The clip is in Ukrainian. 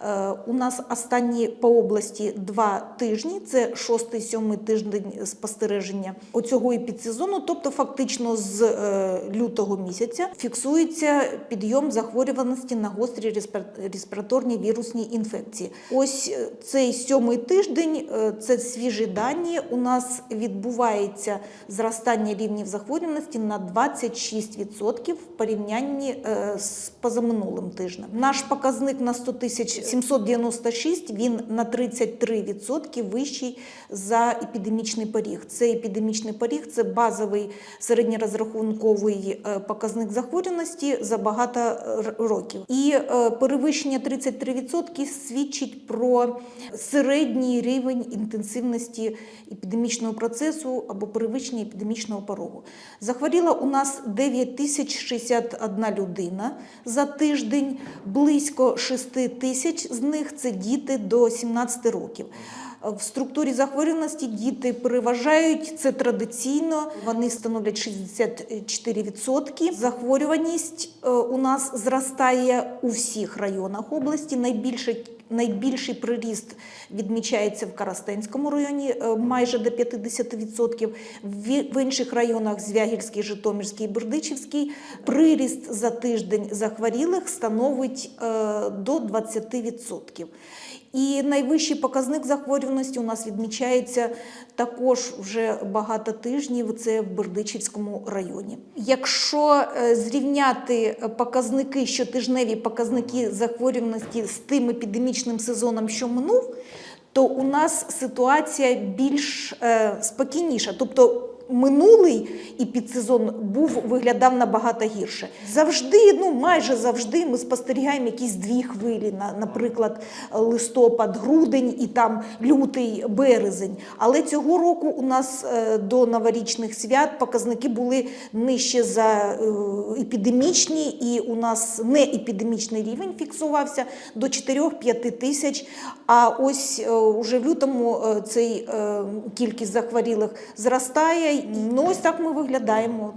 Е, У нас останні по області два тижні, це шостий, сьомий тиждень спостереження оцього епідсезону, тобто фактично з е, лютого місяця фіксується підйом захворюваності на гострі респір- респіраторні вірусні інфекції. Ось е, цей сьомий тиждень, це свіжі дані. У нас відбувається зростання рівнів захворюваності на 26% в порівнянні з позаминулим тижнем. Наш показник на 100 тисяч 796, він на 33% вищий за епідемічний поріг. Це епідемічний поріг, це базовий середньорозрахунковий е, показник захворюваності за багато років. І е, перевищення 33% свідчить про середній рівень інтенсивності епідемічного процесу або перевищення епідемічного порогу. Захворіла у нас 9061 людина за тиждень, близько 6 тисяч з них це діти до 17 років. В структурі захворюваності діти переважають це традиційно. Вони становлять 64%. Захворюваність е, у нас зростає у всіх районах області. Найбільше Найбільший приріст відмічається в Карастенському районі, е, майже до 50%. В інших районах Звягільський, Житомирський, Бердичівський приріст за тиждень захворілих становить е, до 20%. І найвищий показник захворюваності у нас відмічається також вже багато тижнів. Це в Бердичівському районі. Якщо е, зрівняти показники, щотижневі показники захворюваності з тим епідемічним сезоном, що минув, то у нас ситуація більш е, спокійніша. Тобто минулий епідсезон був виглядав набагато гірше. Завжди, ну майже завжди, ми спостерігаємо якісь дві хвилі, на, наприклад, листопад, грудень і там лютий, березень. Але цього року у нас е, до новорічних свят показники були нижче за е, епідемічні, і у нас не епідемічний рівень фіксувався до 4-5 тисяч. А ось е, уже в лютому цей кількість захворілих зростає. Ну ось так ми виглядаємо.